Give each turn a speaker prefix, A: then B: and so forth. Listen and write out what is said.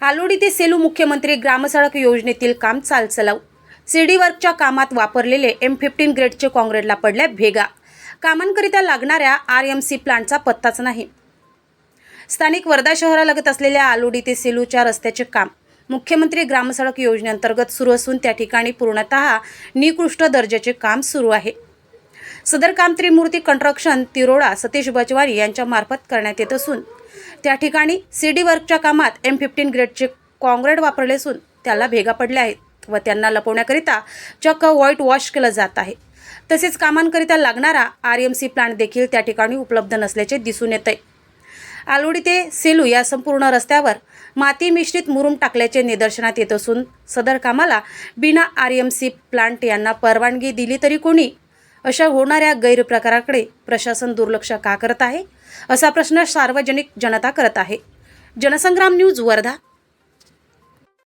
A: आलोडी ते सेलू मुख्यमंत्री ग्रामसडक योजनेतील काम चालचलाव. सीडी वर्कच्या कामात वापरलेले एम फिफ्टीन ग्रेडचे काँग्रेडला पडल्या भेगा. कामांकरिता लागणाऱ्या आर एम सी प्लांटचा पत्ताच नाही. स्थानिक वर्धा शहरालगत असलेल्या आलोडी ते सेलूच्या रस्त्याचे काम मुख्यमंत्री ग्रामसडक योजनेअंतर्गत सुरू असून त्या ठिकाणी पूर्णतः निकृष्ट दर्जाचे काम सुरू आहे. सदर काम त्रिमूर्ती कंस्ट्रक्शन तिरोडा सतीश बचवारी यांच्यामार्फत करण्यात येत असून त्या ठिकाणी सी डी वर्कच्या कामात एम फिफ्टीन ग्रेडचे काँग्रेड वापरले असून त्याला भेगा पडल्या आहेत व त्यांना लपवण्याकरिता चक्क व्हाईट वॉश केलं जात आहे. तसेच कामांकरिता लागणारा आर एम सी प्लांट देखील त्या ठिकाणी उपलब्ध नसल्याचे दिसून येत आहे आलोडी ते सेलू या संपूर्ण रस्त्यावर माती मिश्रित मुरुम टाकल्याचे निदर्शनात येत असून सदर कामाला बिना आर एम सी प्लांट यांना परवानगी दिली तरी कोणी अशा होणाऱ्या गैरप्रकाराकडे प्रशासन दुर्लक्ष का करत आहे? असा प्रश्न सार्वजनिक जनता करत आहे. जनसंग्राम न्यूज वर्धा.